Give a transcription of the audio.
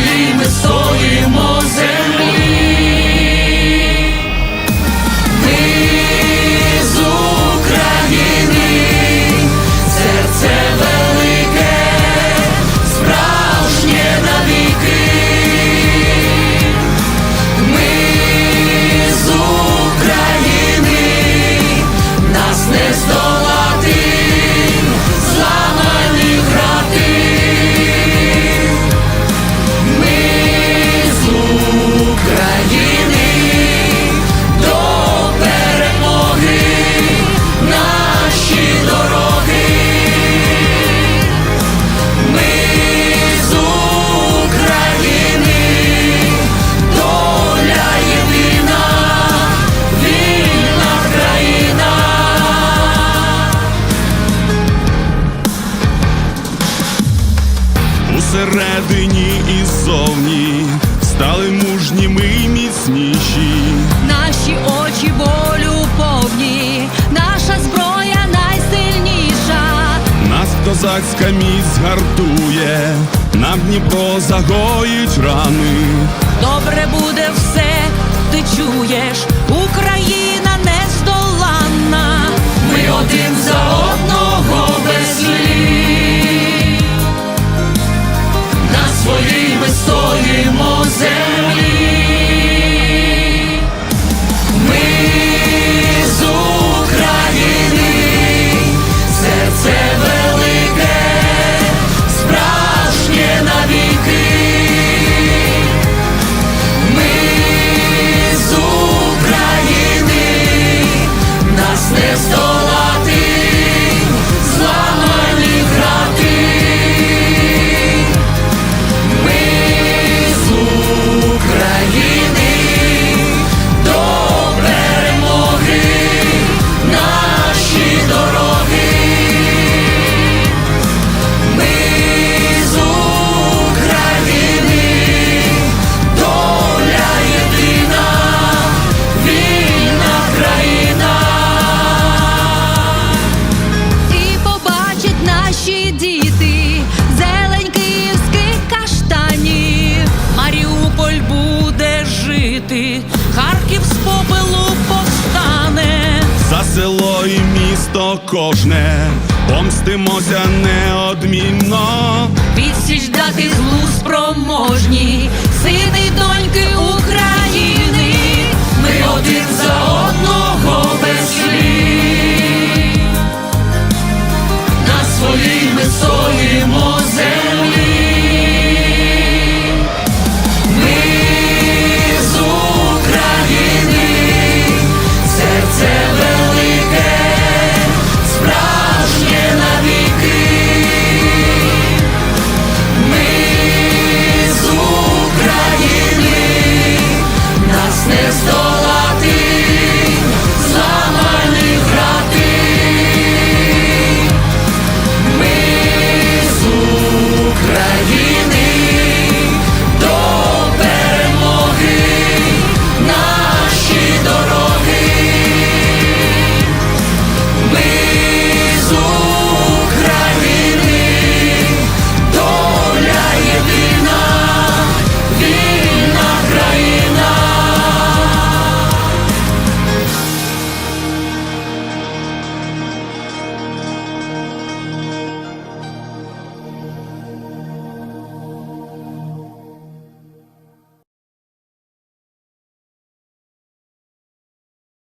Голі ми стоїмо землі. всередині і ззовні стали мужніми й міцніші. Наші очі болю повні, наша зброя найсильніша. Нас козацька міць гартує, нам Дніпро загоїть рани. Добре буде все, ти чуєш, Україна не. місто кожне, помстимося неодмінно, відсіч дати зло.